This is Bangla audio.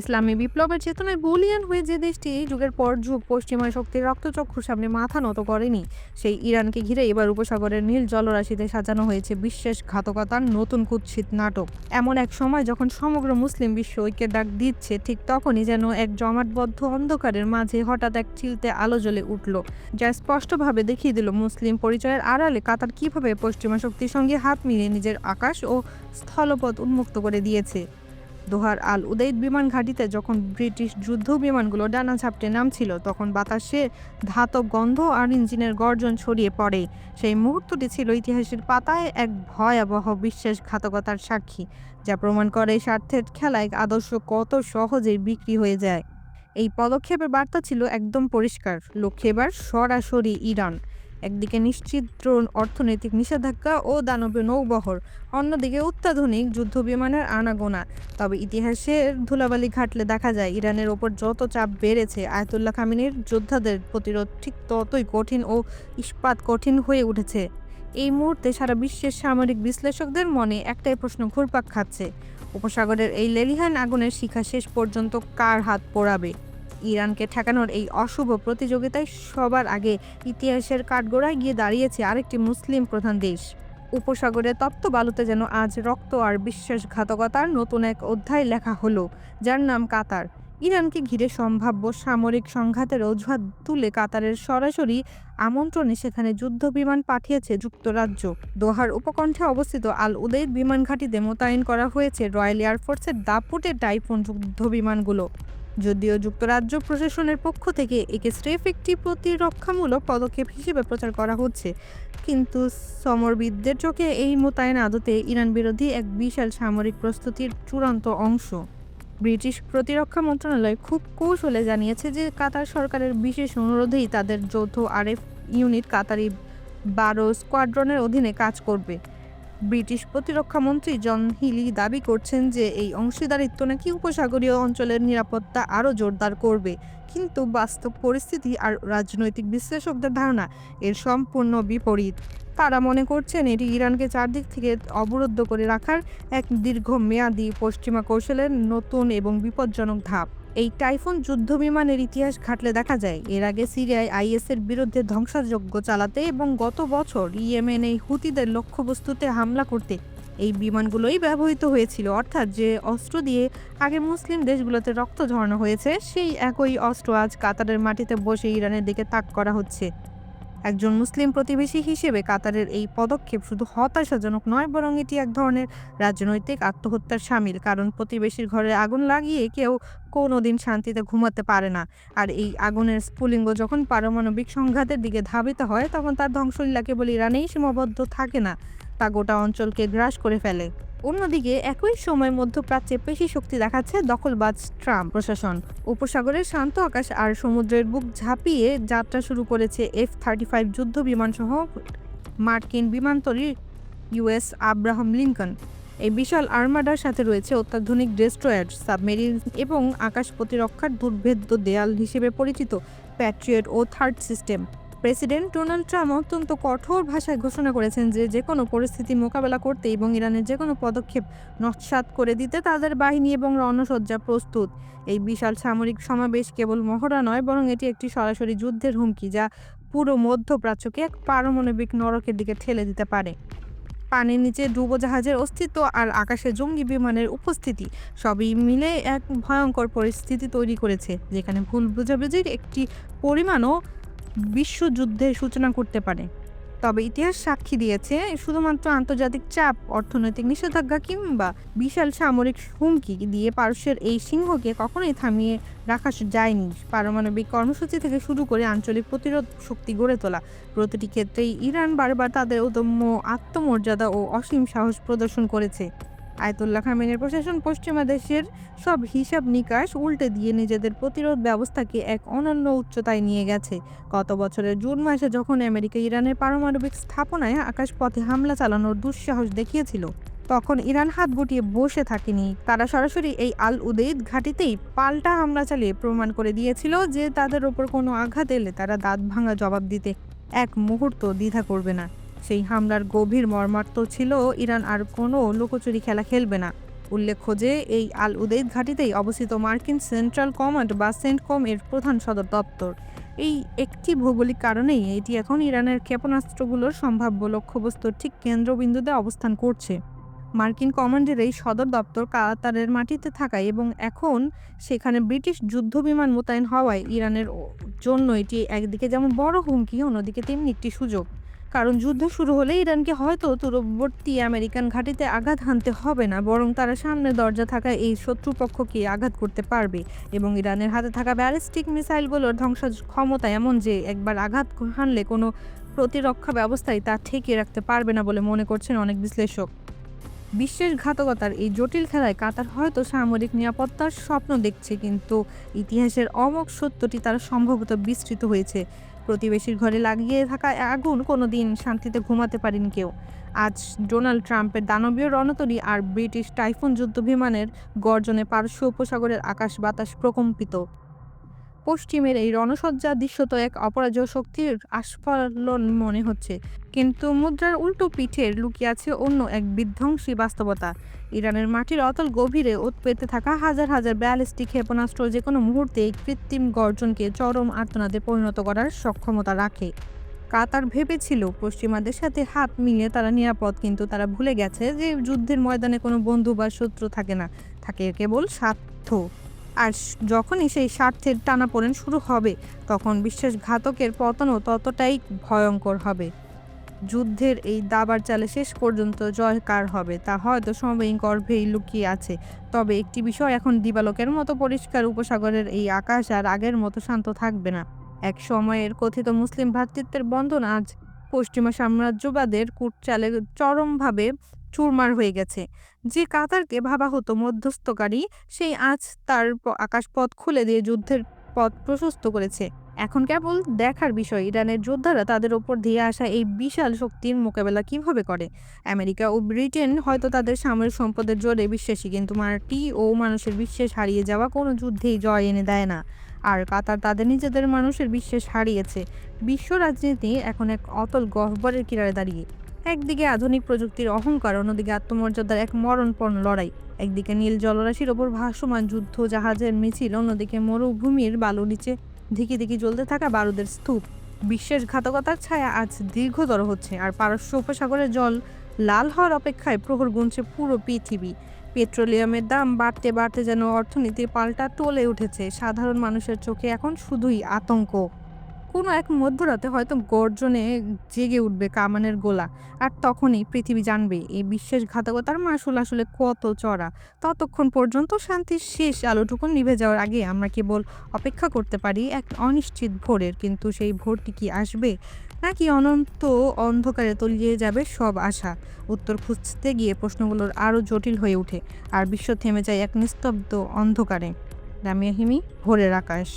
ইসলামী বিপ্লবের চেতনায় বলিয়ান হয়ে যে দেশটি যুগের পর যুগ পশ্চিমা শক্তির রক্তচক্ষুর সামনে মাথা নত করেনি, সেই ইরানকে ঘিরে এবার উপসাগরের নীল জলরাশিতে সাজানো হয়েছে বিশ্বাসঘাতকতার নতুন কুৎসিত নাটক। এমন এক সময় যখন সমগ্র মুসলিম বিশ্ব ঐক্যের ডাক দিচ্ছে, ঠিক তখনই যেন এক জমাটবদ্ধ অন্ধকারের মাঝে হঠাৎ এক চিলতে আলো জ্বলে উঠল, যা স্পষ্টভাবে দেখিয়ে দিল মুসলিম পরিচয়ের আড়ালে কাতার কীভাবে পশ্চিমা শক্তির সঙ্গে হাত মিলিয়ে নিজের আকাশ ও স্থলপথ উন্মুক্ত করে দিয়েছে। দোহার আল উদৈদ বিমান ঘাঁটিতে যখন ব্রিটিশ যুদ্ধ বিমানগুলো ডানা ঝাপটে নামছিল, তখন বাতাসে ধাতব গন্ধ আর ইঞ্জিনের গর্জন ছড়িয়ে পড়ে সেই মুহূর্তটি ছিল ইতিহাসের পাতায় এক ভয়াবহ বিশ্বাসঘাতকতার সাক্ষী, যা প্রমাণ করে স্বার্থের খেলায় আদর্শ কত সহজেই বিক্রি হয়ে যায়। এই পদক্ষেপের বার্তা ছিল একদম পরিষ্কার, লক্ষ্যে এবার সরাসরি ইরান। একদিকে নিশ্চিত অর্থনৈতিক নিষেধাজ্ঞা ও দানবীয় নৌবহর, অন্যদিকে অত্যাধুনিক যুদ্ধ বিমানের আনাগোনা। তবে ইতিহাসের ধুলাবালি ঘাটলে দেখা যায়, ইরানের ওপর যত চাপ বেড়েছে, আয়তুল্লাহ খামিনের যোদ্ধাদের প্রতিরোধ ঠিক ততই কঠিন ও ইস্পাত কঠিন হয়ে উঠেছে। এই মুহূর্তে সারা বিশ্বের সামরিক বিশ্লেষকদের মনে একটাই প্রশ্ন ঘুরপাক খাচ্ছে, উপসাগরের এই লেলিহান আগুনের শিখা শেষ পর্যন্ত কার হাত পোড়াবে? ইরানকে ঠেকানোর এই অশুভ প্রতিযোগিতায় সবার আগে ইতিহাসের কাঠগোড়ায় গিয়ে দাঁড়িয়েছে আরেকটি মুসলিম প্রধান দেশ। উপসাগরের তপ্ত বালুতে যেন আজ রক্ত আর বিশ্বাসঘাতকতার নতুন এক অধ্যায় লেখা হলো, যার নাম কাতার। ইরানকে ঘিরে সম্ভাব্য সামরিক সংঘাতের অজুহাত তুলে কাতারের সরাসরি আমন্ত্রণে সেখানে যুদ্ধ বিমান পাঠিয়েছে যুক্তরাজ্য। দোহার উপকণ্ঠে অবস্থিত আল উদৈদ বিমান ঘাঁটিতে মোতায়েন করা হয়েছে রয়্যাল এয়ারফোর্সের দাপুটে টাইফুন যুদ্ধ বিমানগুলো। যদিও যুক্তরাজ্য প্রশাসনের পক্ষ থেকে একে স্রেফ একটি প্রতিরক্ষামূলক পদক্ষেপ হিসেবে প্রচার করা হচ্ছে। কিন্তু সমরবিদদের চোখে এই মোতায়েন আদতে ইরান বিরোধী এক বিশাল সামরিক প্রস্তুতির চূড়ান্ত অংশ। ব্রিটিশ প্রতিরক্ষা মন্ত্রণালয় খুব কৌশলে জানিয়েছে যে কাতার সরকারের বিশেষ অনুরোধেই তাদের যৌথ আরএফ ইউনিট কাতারি বারো স্কোয়াড্রনের অধীনে কাজ করবে। ব্রিটিশ প্রতিরক্ষা মন্ত্রী জন হিলি দাবি করছেন যে এই অংশীদারিত্ব নাকি উপসাগরীয় অঞ্চলের নিরাপত্তা আরও জোরদার করবে। কিন্তু বাস্তব পরিস্থিতি আর রাজনৈতিক বিশ্লেষকদের ধারণা এর সম্পূর্ণ বিপরীত। তারা মনে করছেন এটি ইরানকে চারদিক থেকে অবরুদ্ধ করে রাখার এক দীর্ঘমেয়াদী পশ্চিমা কৌশলের নতুন এবং বিপজ্জনক ধাপ। এই টাইফুন যুদ্ধ বিমানের ইতিহাস ঘাটলে দেখা যায়, এর আগে সিরিয়ায় আইএসের বিরুদ্ধে ধ্বংসযজ্ঞ চালাতে এবং গত বছর ইয়েমেন এই হুতিদের লক্ষ্যবস্তুতে হামলা করতে এই বিমানগুলোই ব্যবহৃত হয়েছিল। অর্থাৎ যে অস্ত্র দিয়ে আগে মুসলিম দেশগুলোতে রক্ত ঝরানো হয়েছে, সেই একই অস্ত্র আজ কাতারের মাটিতে বসে ইরানের দিকে তাক করা হচ্ছে। একজন মুসলিম প্রতিবেশী হিসেবে কাতারের এই পদক্ষেপ শুধু হতাশাজনক নয়, বরং এটি এক ধরনের রাজনৈতিক আত্মহত্যার সামিল। কারণ প্রতিবেশীর ঘরে আগুন লাগিয়ে কেউ কোনো দিন শান্তিতে ঘুমাতে পারে না। আর এই আগুনের স্ফুলিঙ্গ যখন পারমাণবিক সংঘাতের দিকে ধাবিত হয়, তখন তার ধ্বংসলীলা কেবল ইরানেই সীমাবদ্ধ থাকে না, তা গোটা অঞ্চলকে গ্রাস করে ফেলে। অন্যদিকে, একই সময় মধ্যপ্রাচ্যে পেশি শক্তি দেখাচ্ছে দখলবাজ ট্রাম্প প্রশাসন। উপসাগরের শান্ত আকাশ আর সমুদ্রের বুক ঝাঁপিয়ে যাত্রা শুরু করেছে এফ থার্টি ফাইভ যুদ্ধ বিমান সহ মার্কিন বিমানতরী ইউএস আব্রাহাম লিঙ্কন। এই বিশাল আর্মাডার সাথে রয়েছে অত্যাধুনিক ডেস্ট্রয়ার, সাবমেরিন এবং আকাশ প্রতিরক্ষার দুর্ভেদ্য দেয়াল হিসেবে পরিচিত প্যাট্রিয়ট ও third system. President Donald Trump অত্যন্ত কঠোর ভাষায় ঘোষণা করেছেন যে যে কোনো পরিস্থিতি মোকাবেলা করতে এবং ইরানের যে কোনো পদক্ষেপ নস্যাৎ করে দিতে তাদের বাহিনী এবং রণসজ্জা প্রস্তুত। এই বিশাল সামরিক সমাবেশ কেবল মহড়া নয়, বরং এটি একটি সরাসরি যুদ্ধের হুমকি যা পুরো মধ্যপ্রাচ্যকে এক পারমাণবিক নরকের দিকে ঠেলে দিতে পারে। পানির নিচে ডুবোজাহাজের অস্তিত্ব আর আকাশে জঙ্গি বিমানের উপস্থিতি সবই মিলে এক ভয়ঙ্কর পরিস্থিতি তৈরি করেছে, যেখানে ভুল বোঝাবুঝির একটি পরিমাণও বিশ্বযুদ্ধের সূচনা করতে পারে। তবে ইতিহাস সাক্ষী দিয়েছে শুধুমাত্র আন্তর্জাতিক চাপ, অর্থনৈতিক নিষেধাজ্ঞা কিংবা বিশাল সামরিক হুমকি দিয়ে পারস্যের এই সিংহকে কখনোই থামিয়ে রাখা যায়নি। পারমাণবিক কর্মসূচি থেকে শুরু করে আঞ্চলিক প্রতিরোধ শক্তি গড়ে তোলা। প্রতিটি ক্ষেত্রেই ইরান বারবার তাদের অদম্য আত্মমর্যাদা ও অসীম সাহস প্রদর্শন করেছে। আয়তুল্লাহ খামেনের প্রশাসন পশ্চিমা দেশের সব হিসাব নিকাশ উল্টে দিয়ে নিজেদের প্রতিরোধ ব্যবস্থাকে এক অনন্য উচ্চতায় নিয়ে গেছে। গত বছরের জুন মাসে যখন আমেরিকা ইরানের পারমাণবিক স্থাপনায় আকাশপথে হামলা চালানোর দুঃসাহস দেখিয়েছিল, তখন ইরান হাত গুটিয়ে বসে থাকেনি। তারা সরাসরি এই আল উদেইদ ঘাঁটিতেই পাল্টা হামলা চালিয়ে প্রমাণ করে দিয়েছিল যে তাদের ওপর কোনো আঘাত এলে তারা দাঁত ভাঙা জবাব দিতে এক মুহূর্ত দ্বিধা করবে না। সেই হামলার গভীর মর্মার্থ ছিল ইরান আর কোনো লুকোচুরি খেলা খেলবে না। উল্লেখ্য যে, এই আল উদেইদ ঘাঁটিতেই অবস্থিত মার্কিন সেন্ট্রাল কমান্ড বা সেন্টকম এর প্রধান সদর দপ্তর। এই একটি ভৌগোলিক কারণেই এটি এখন ইরানের ক্ষেপণাস্ত্রগুলোর সম্ভাব্য লক্ষ্যবস্তুর ঠিক কেন্দ্রবিন্দুতে অবস্থান করছে। মার্কিন কমান্ডের এই সদর দপ্তর কাতারের মাটিতে থাকায় এবং এখন সেখানে ব্রিটিশ যুদ্ধ বিমান মোতায়েন হওয়ায় ইরানের জন্য এটি একদিকে যেমন বড় হুমকি, অন্যদিকে তেমনি একটি সুযোগ। কারণ যুদ্ধ শুরু হলে ইরানকে হয়তো দূরবর্তী আমেরিকান ঘাঁটিতে আঘাত হানতে হবে না, বরং তারা সামনে দরজা থাকা এই শত্রুপক্ষকে আঘাত করতে পারবে এবং ইরানের হাতে থাকা ব্যালিস্টিক মিসাইলগুলোর ধ্বংস ক্ষমতা এমন যে একবার আঘাত হানলে কোনো প্রতিরক্ষা ব্যবস্থায় তা ঠেকিয়ে রাখতে পারবে না বলে মনে করছেন অনেক বিশ্লেষক। বিশ্বাসঘাতকতার এই জটিল খেলায় কাতার হয়তো সামরিক নিরাপত্তার স্বপ্ন দেখছে, কিন্তু ইতিহাসের অমোঘ সত্যটি তারা সম্ভবত বিস্তৃত হয়েছে। প্রতিবেশীর ঘরে লাগিয়ে থাকা আগুন কোনো দিন শান্তিতে ঘুমাতে পারেনি কেউ। আজ ডোনাল্ড ট্রাম্পের দানবীয় রণতরী আর ব্রিটিশ টাইফুন যুদ্ধ বিমানের গর্জনে পারস্য উপসাগরের আকাশ বাতাস প্রকম্পিত। পশ্চিমের এই রণসজ্জা দৃশ্যত এক অপরাজয় শক্তির আস্ফালন মনে হচ্ছে। কিন্তু মুদ্রার উল্টো পিঠের লুকিয়ে আছে অন্য এক বিধ্বংসী বাস্তবতা। ইরানের মাটির অতল গভীরে উৎপেতে থাকা হাজার হাজার ব্যালিস্টিক ক্ষেপণাস্ত্র যে কোনো মুহূর্তে কৃত্রিম গর্জনকে চরম আর্তনাদে পরিণত করার সক্ষমতা রাখে। কাতার ভেবেছিল পশ্চিমাদের সাথে হাত মিলিয়ে তারা নিরাপদ, কিন্তু তারা ভুলে গেছে যে যুদ্ধের ময়দানে কোনো বন্ধু বা শত্রু থাকে না, থাকে কেবল স্বার্থ। আর যখনই সেই স্বার্থের টানাপোড়েন শুরু হবে, তখন বিশ্বাসঘাতকের পতনও ততটাই ভয়ঙ্কর হবে। যুদ্ধের এই দাবার চালে শেষ পর্যন্ত জয় কার হবে। তা হয়তো সময়ই গর্ভেই লুকিয়ে আছে। তবে একটি বিষয় এখন দিবালোকের মতো পরিষ্কার উপসাগরের এই আকাশ আর আগের মতো শান্ত থাকবে না। এক সময়ের কথিত মুসলিম ভ্রাতৃত্বের বন্ধন আজ পশ্চিমা সাম্রাজ্যবাদের কুটচালে চরমভাবে চুরমার হয়ে গেছে। যে কাতারকে ভাবা হতো মধ্যস্থকারী, সেই আজ তার আকাশপথ খুলে দিয়ে যুদ্ধের পথ প্রশস্ত করেছে। এখন কেবল দেখার বিষয়। ইরানের যোদ্ধারা তাদের ওপর দিয়ে আসা এই বিশাল শক্তির মোকাবেলা কীভাবে করে? আমেরিকা ও ব্রিটেন হয়তো তাদের সামরিক সম্পদের জোরে বিশ্বাসী, কিন্তু মাটি ও মানুষের বিশ্বাস হারিয়ে যাওয়া কোনো যুদ্ধেই জয় এনে দেয় না। আর কাতার তাদের নিজেদের মানুষের বিশ্বাস হারিয়েছে। বিশ্ব রাজনীতি এখন এক অতল গহ্বরের কিনারে দাঁড়িয়ে। একদিকে আধুনিক প্রযুক্তির অহংকার, অন্যদিকে আত্মমর্যাদার এক মরণপণ লড়াই। একদিকে নীল জলরাশির ওপর ভাসমান যুদ্ধ, জাহাজের মিছিল, অন্যদিকে মরুভূমির বালু নিচে ধিকি ধিকি জ্বলতে থাকা বারুদের স্তূপ। বিশ্বের ঘাতকতার ছায়া আজ দীর্ঘতর হচ্ছে, আর পারস্য উপসাগরের জল লাল হওয়ার অপেক্ষায় প্রহর গুনছে পুরো পৃথিবী। পেট্রোলিয়ামের দাম বাড়তে বাড়তে যেন অর্থনীতির পাল্টা টলে উঠেছে, সাধারণ মানুষের চোখে এখন শুধুই আতঙ্ক। কোনো এক মধ্যরাতে হয়তো গর্জনে জেগে উঠবে কামানের গোলা। আর তখনই পৃথিবী জানবে, এই বিশ্বাসঘাতকতার মাসুল আসলে কত চড়া। ততক্ষণ পর্যন্ত শান্তির শেষ আলোটুকু নিভে যাওয়ার আগে আমরা কেবল অপেক্ষা করতে পারি এক অনিশ্চিত ভোরের। কিন্তু সেই ভোরটি কি আসবে? নাকি অনন্ত অন্ধকারে তলিয়ে যাবে সব আশা? উত্তর খুঁজতে গিয়ে প্রশ্নগুলোর আরও জটিল হয়ে ওঠে, আর বিশ্ব থেমে যায় এক নিস্তব্ধ অন্ধকারে। রামিয়া হিমি, ভোরের আকাশ।